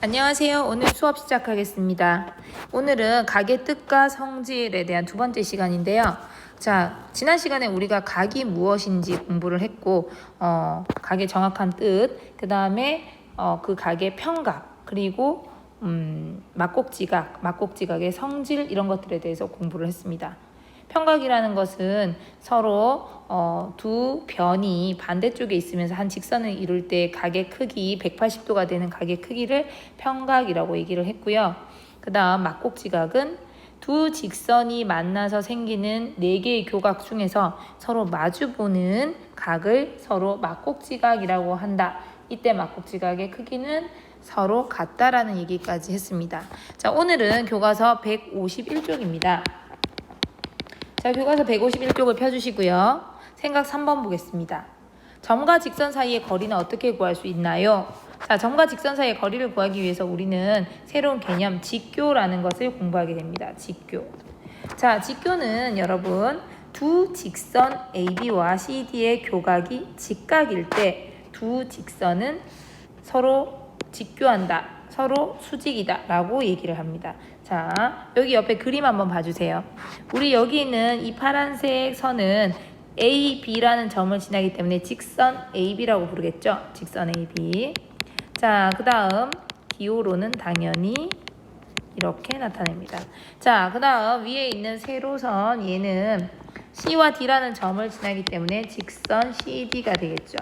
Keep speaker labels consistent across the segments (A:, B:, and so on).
A: 안녕하세요. 오늘 수업 시작하겠습니다. 오늘은 각의 뜻과 성질에 대한 두 번째 시간인데요. 자, 지난 시간에 우리가 각이 무엇인지 공부를 했고, 어, 각의 정확한 뜻, 그 다음에 어, 그 각의 평각, 그리고 음, 막곡지각, 막곡지각의 성질 이런 것들에 대해서 공부를 했습니다. 평각이라는 것은 서로 어, 두 변이 반대쪽에 있으면서 한 직선을 이룰 때 각의 크기 180도가 되는 각의 크기를 평각이라고 얘기를 했고요. 그 다음 막곡지각은 두 직선이 만나서 생기는 네 개의 교각 중에서 서로 마주보는 각을 서로 막곡지각이라고 한다. 이때 막곡지각의 크기는 서로 같다라는 얘기까지 했습니다. 자, 오늘은 교과서 151쪽입니다. 자, 교과서 151쪽을 펴주시고요. 생각 3번 보겠습니다. 점과 직선 사이의 거리는 어떻게 구할 수 있나요? 자, 점과 직선 사이의 거리를 구하기 위해서 우리는 새로운 개념 직교라는 것을 공부하게 됩니다. 직교. 자, 직교는 여러분 두 직선 AB와 CD의 교각이 직각일 때 두 직선은 서로 직교한다. 서로 수직이다. 라고 얘기를 합니다. 자, 여기 옆에 그림 한번 봐주세요. 우리 여기 있는 이 파란색 선은 A, B라는 점을 지나기 때문에 직선 AB라고 부르겠죠? 직선 AB. 자, 그 다음 기호로는 당연히 이렇게 나타냅니다. 자, 그 다음 위에 있는 세로선 얘는 C와 D라는 점을 지나기 때문에 직선 CD가 되겠죠.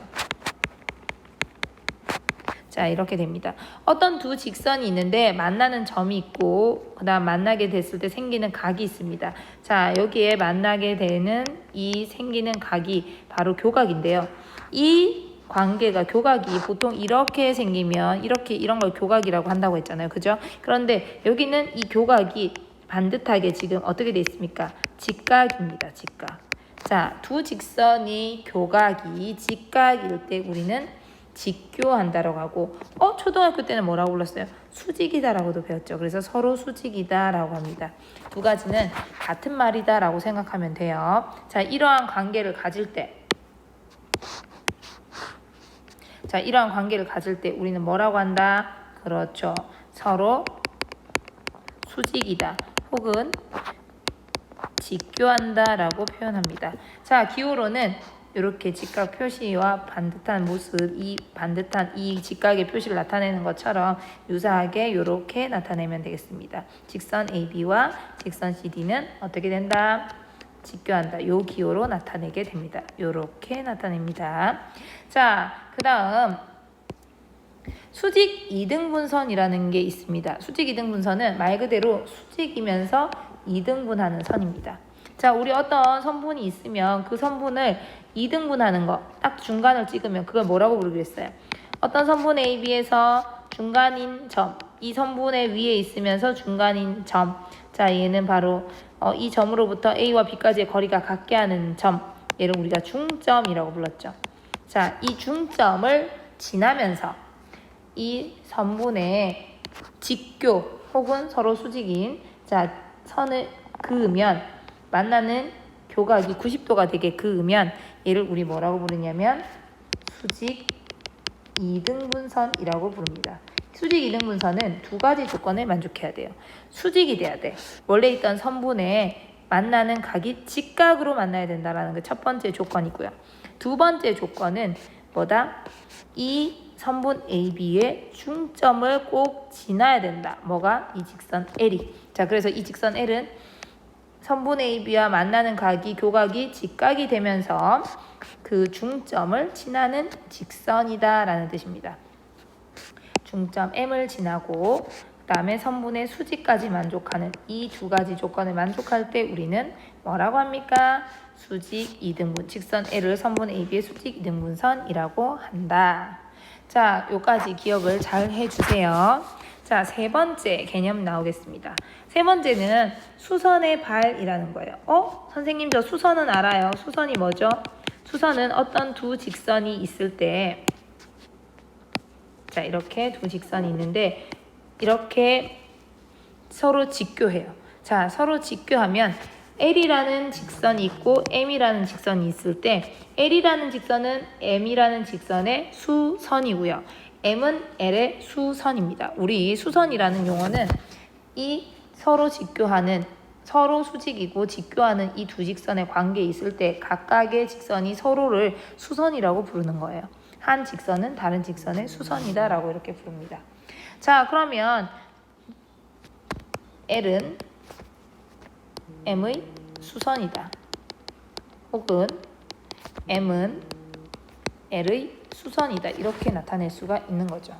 A: 자, 이렇게 됩니다. 어떤 두 직선이 있는데 만나는 점이 있고 그다음 만나게 됐을 때 생기는 각이 있습니다. 자, 여기에 만나게 되는 이 생기는 각이 바로 교각인데요. 이 관계가 교각이 보통 이렇게 생기면 이렇게 이런 걸 교각이라고 한다고 했잖아요. 그죠? 그런데 여기는 이 교각이 반듯하게 지금 어떻게 돼 있습니까? 직각입니다. 직각. 자, 두 직선이 교각이 직각일 때 우리는 직교한다라고 하고 어 초등학교 때는 뭐라고 불렀어요? 수직이다라고도 배웠죠. 그래서 서로 수직이다라고 합니다. 두 가지는 같은 말이다라고 생각하면 돼요. 자, 이러한 관계를 가질 때 자, 이러한 관계를 가질 때 우리는 뭐라고 한다? 그렇죠. 서로 수직이다. 혹은 직교한다라고 표현합니다. 자, 기호로는 이렇게 직각 표시와 반듯한 모습, 이 반듯한 이 직각의 표시를 나타내는 것처럼 유사하게 이렇게 나타내면 되겠습니다. 직선 AB와 직선 CD는 어떻게 된다? 직교한다. 요 기호로 나타내게 됩니다. 이렇게 나타냅니다. 자, 그 다음 수직 이등분선이라는 게 있습니다. 수직 이등분선은 말 그대로 수직이면서 이등분하는 선입니다. 자, 우리 어떤 선분이 있으면 그 선분을 2등분하는 거, 딱 중간을 찍으면 그걸 뭐라고 부르기로 했어요? 어떤 선분 AB에서 중간인 점, 이 선분의 위에 있으면서 중간인 점. 자, 얘는 바로 어, 이 점으로부터 A와 B까지의 거리가 같게 하는 점. 얘를 우리가 중점이라고 불렀죠. 자, 이 중점을 지나면서 이 선분의 직교 혹은 서로 수직인 자, 선을 그으면 만나는 교각이 90도가 되게 그으면 얘를 우리 뭐라고 부르냐면 수직 이등분선이라고 부릅니다. 수직 이등분선은 두 가지 조건을 만족해야 돼요. 수직이 돼야 돼. 원래 있던 선분에 만나는 각이 직각으로 만나야 된다라는 게 첫 번째 조건이고요. 두 번째 조건은 뭐다? 이 선분 AB의 중점을 꼭 지나야 된다. 뭐가? 이 직선 L이. 자, 그래서 이 직선 L은 선분 AB와 만나는 각이 교각이 직각이 되면서 그 중점을 지나는 직선이다 라는 뜻입니다. 중점 M을 지나고 그 다음에 선분의 수직까지 만족하는 이 두 가지 조건을 만족할 때 우리는 뭐라고 합니까? 수직 이등분 직선 L을 선분 AB의 수직 이등분선이라고 한다. 자, 요까지 기억을 잘 해주세요. 자, 세 번째 개념 나오겠습니다. 세 번째는 수선의 발이라는 거예요. 어? 선생님, 저 수선은 알아요. 수선이 뭐죠? 수선은 어떤 두 직선이 있을 때, 자, 이렇게 두 직선이 있는데, 이렇게 서로 직교해요. 자, 서로 직교하면 L이라는 직선이 있고 M이라는 직선이 있을 때 L이라는 직선은 M이라는 직선의 수선이고요. M은 l의 수선입니다. 우리 수선이라는 용어는 이 서로 직교하는 서로 수직이고 직교하는 이 두 직선의 관계에 있을 때 각각의 직선이 서로를 수선이라고 부르는 거예요. 한 직선은 다른 직선의 수선이다라고 이렇게 부릅니다. 자, 그러면 L은 M의 수선이다. 혹은 M은 L의 수선이다. 이렇게 나타낼 수가 있는 거죠.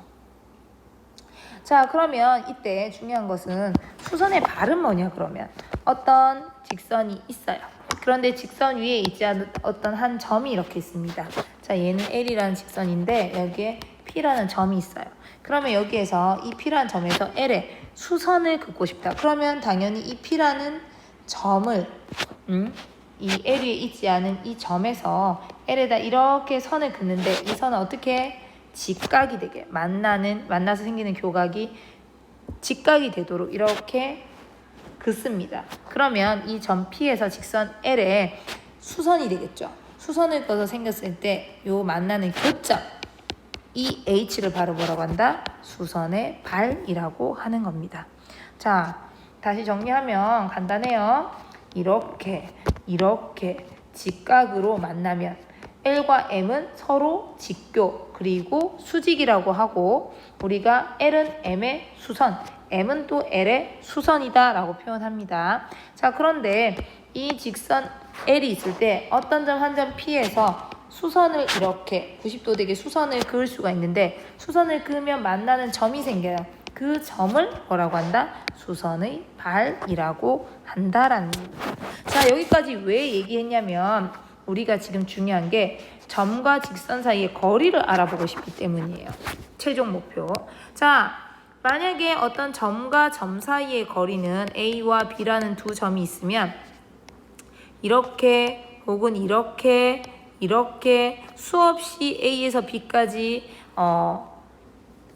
A: 자, 그러면 이때 중요한 것은 수선의 발은 뭐냐, 그러면. 어떤 직선이 있어요. 그런데 직선 위에 있지 않은 어떤 한 점이 이렇게 있습니다. 자, 얘는 L이라는 직선인데 여기에 P라는 점이 있어요. 그러면 여기에서 이 P라는 점에서 L의 수선을 긋고 싶다. 그러면 당연히 이 P라는 점을 음, 이 L 위에 있지 않은 이 점에서 L에다 이렇게 선을 긋는데 이 선은 어떻게 직각이 되게 만나는 만나서 생기는 교각이 직각이 되도록 이렇게 긋습니다. 그러면 이 점 P에서 직선 L에 수선이 되겠죠. 수선을 꺼서 생겼을 때 요 만나는 교점 이 H를 바로 뭐라고 한다? 수선의 발이라고 하는 겁니다. 자, 다시 정리하면 간단해요. 이렇게 이렇게 직각으로 만나면 L과 M은 서로 직교 그리고 수직이라고 하고 우리가 L은 M의 수선, M은 또 L의 수선이다 라고 표현합니다. 자, 그런데 이 직선 L이 있을 때 어떤 점 한 점 P에서 수선을 이렇게 90도 되게 수선을 그을 수가 있는데 수선을 그으면 만나는 점이 생겨요. 그 점을 뭐라고 한다? 수선의 발이라고 한다라는. 자, 여기까지 왜 얘기했냐면 우리가 지금 중요한 게 점과 직선 사이의 거리를 알아보고 싶기 때문이에요. 최종 목표. 자, 만약에 어떤 점과 점 사이의 거리는 A와 B라는 두 점이 있으면 이렇게 혹은 이렇게 이렇게 수없이 A에서 B까지 어,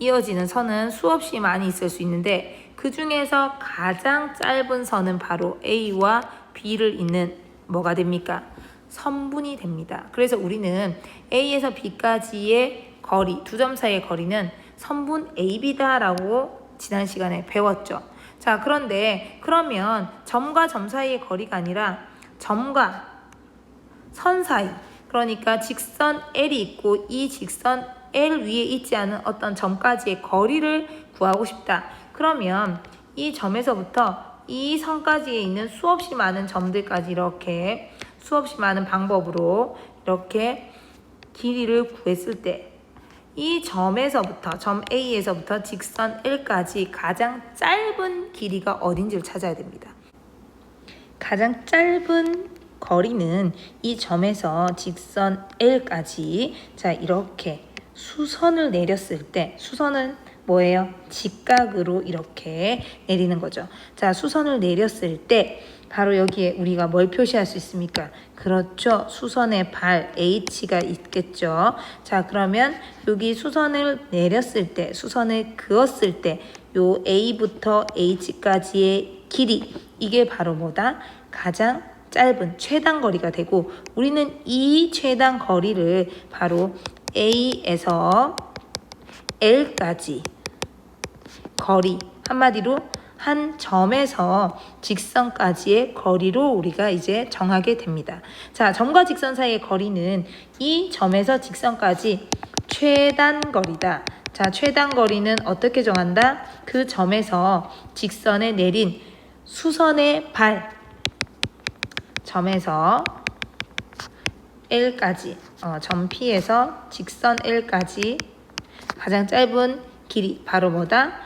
A: 이어지는 선은 수없이 많이 있을 수 있는데 그 중에서 가장 짧은 선은 바로 A와 B를 잇는 뭐가 됩니까? 선분이 됩니다. 그래서 우리는 A에서 B까지의 거리, 두 점 사이의 거리는 선분 AB다라고 지난 시간에 배웠죠. 자, 그런데 그러면 점과 점 사이의 거리가 아니라 점과 선 사이, 그러니까 직선 L이 있고 이 직선 L 위에 있지 않은 어떤 점까지의 거리를 구하고 싶다. 그러면 이 점에서부터 이 선까지에 있는 수없이 많은 점들까지 이렇게 수없이 많은 방법으로 이렇게 길이를 구했을 때 이 점에서부터 점 A에서부터 직선 L까지 가장 짧은 길이가 어딘지를 찾아야 됩니다. 가장 짧은 거리는 이 점에서 직선 L까지 자 이렇게 수선을 내렸을 때 수선은 뭐예요? 직각으로 이렇게 내리는 거죠. 자 수선을 내렸을 때 바로 여기에 우리가 뭘 표시할 수 있습니까? 그렇죠. 수선의 발 H가 있겠죠. 자 그러면 여기 수선을 내렸을 때 수선을 그었을 때 요 A부터 H까지의 길이 이게 바로 뭐다? 가장 짧은 최단 거리가 되고 우리는 이 최단 거리를 바로 A에서 L까지 거리 한마디로 한 점에서 직선까지의 거리로 우리가 이제 정하게 됩니다. 자, 점과 직선 사이의 거리는 이 점에서 직선까지 최단 거리다. 자, 최단 거리는 어떻게 정한다? 그 점에서 직선에 내린 수선의 발 점에서 L까지 어, 점 P에서 직선 L까지 가장 짧은 길이 바로 뭐다?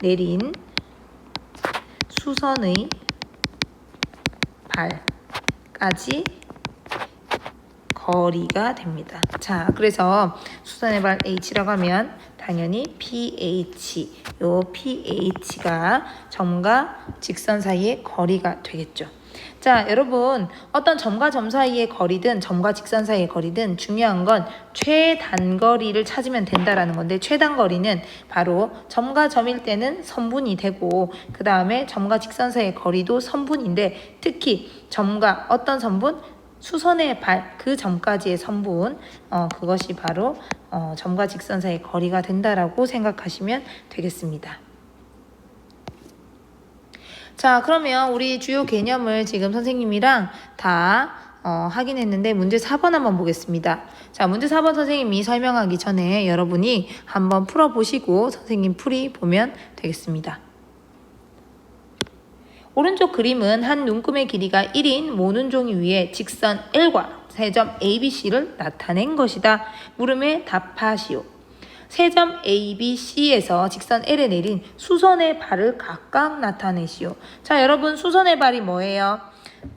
A: 내린 수선의 발까지 거리가 됩니다. 자, 그래서 수선의 발 H라고 하면 당연히 PH, 요 PH가 점과 직선 사이의 거리가 되겠죠. 자, 여러분, 어떤 점과 점 사이의 거리든 점과 직선 사이의 거리든 중요한 건 최단거리를 찾으면 된다라는 건데 최단거리는 바로 점과 점일 때는 선분이 되고 그 다음에 점과 직선 사이의 거리도 선분인데 특히 점과 어떤 선분? 수선의 발 그 점까지의 선분 어, 그것이 바로 어, 점과 직선 사이의 거리가 된다라고 생각하시면 되겠습니다. 자, 그러면 우리 주요 개념을 지금 선생님이랑 다 어, 확인했는데 문제 4번 한번 보겠습니다. 자, 문제 4번 선생님이 설명하기 전에 여러분이 한번 풀어보시고 선생님 풀이 보면 되겠습니다. 오른쪽 그림은 한 눈금의 길이가 1인 모눈 종이 위에 직선 L과 세점 ABC를 나타낸 것이다. 물음에 답하시오. 세점 ABC에서 직선 L에 내린 수선의 발을 각각 나타내시오. 자, 여러분 수선의 발이 뭐예요?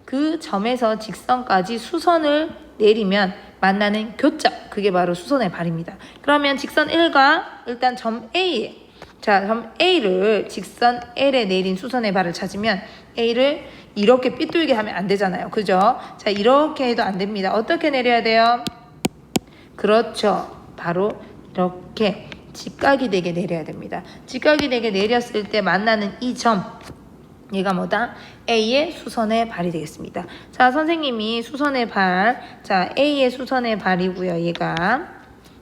A: 그 점에서 직선까지 수선을 내리면 만나는 교점. 그게 바로 수선의 발입니다. 그러면 직선 L과 일단 점 A에 자, 점 A를 직선 L에 내린 수선의 발을 찾으면 A를 이렇게 삐뚤게 하면 안 되잖아요. 그죠? 자, 이렇게 해도 안 됩니다. 어떻게 내려야 돼요? 그렇죠. 바로 이렇게 직각이 되게 내려야 됩니다. 직각이 되게 내렸을 때 만나는 이 점. 얘가 뭐다? A의 수선의 발이 되겠습니다. 자, 선생님이 수선의 발. 자, A의 수선의 발이고요. 얘가.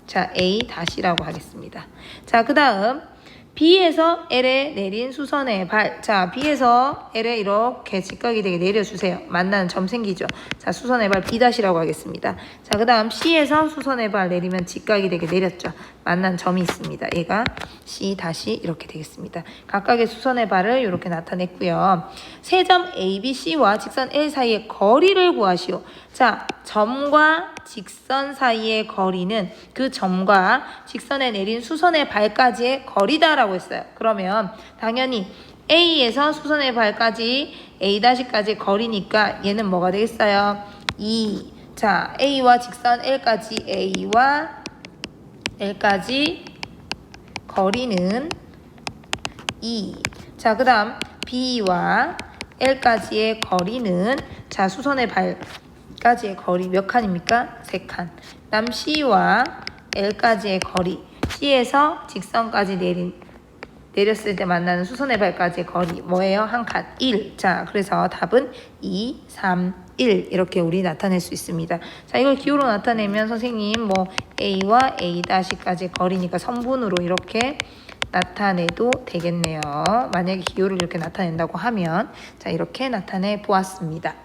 A: 자, A 다시라고 하겠습니다. 자, 그 다음. B에서 L에 내린 수선의 발. 자, B에서 L에 이렇게 직각이 되게 내려주세요. 만나는 점 생기죠. 자, 수선의 발 B-이라고 하겠습니다. 자, 그 다음 C에서 수선의 발 내리면 직각이 되게 내렸죠. 만난 점이 있습니다. 얘가 C 다시 이렇게 되겠습니다. 각각의 수선의 발을 이렇게 나타냈고요. 세 점 ABC와 직선 L 사이의 거리를 구하시오. 자, 점과 직선 사이의 거리는 그 점과 직선에 내린 수선의 발까지의 거리다라고 했어요. 그러면 당연히 A에서 수선의 발까지 A-까지 거리니까 얘는 뭐가 되겠어요? 2. 자, A와 직선 L까지 A와 L까지 거리는 2. 자, 그 다음 B와 L까지의 거리는 자, 수선의 발까지의 거리 몇 칸입니까? 3칸. 다음 C와 L까지의 거리. C에서 직선까지 내린 내렸을 때 만나는 수선의 발까지의 거리 뭐예요? 한 칸. 1. 자, 그래서 답은 2, 3, 1 이렇게 우리 나타낼 수 있습니다. 자, 이걸 기호로 나타내면 선생님 뭐 A와 A-까지 거리니까 선분으로 이렇게 나타내도 되겠네요. 만약에 기호를 이렇게 나타낸다고 하면 자, 이렇게 나타내 보았습니다.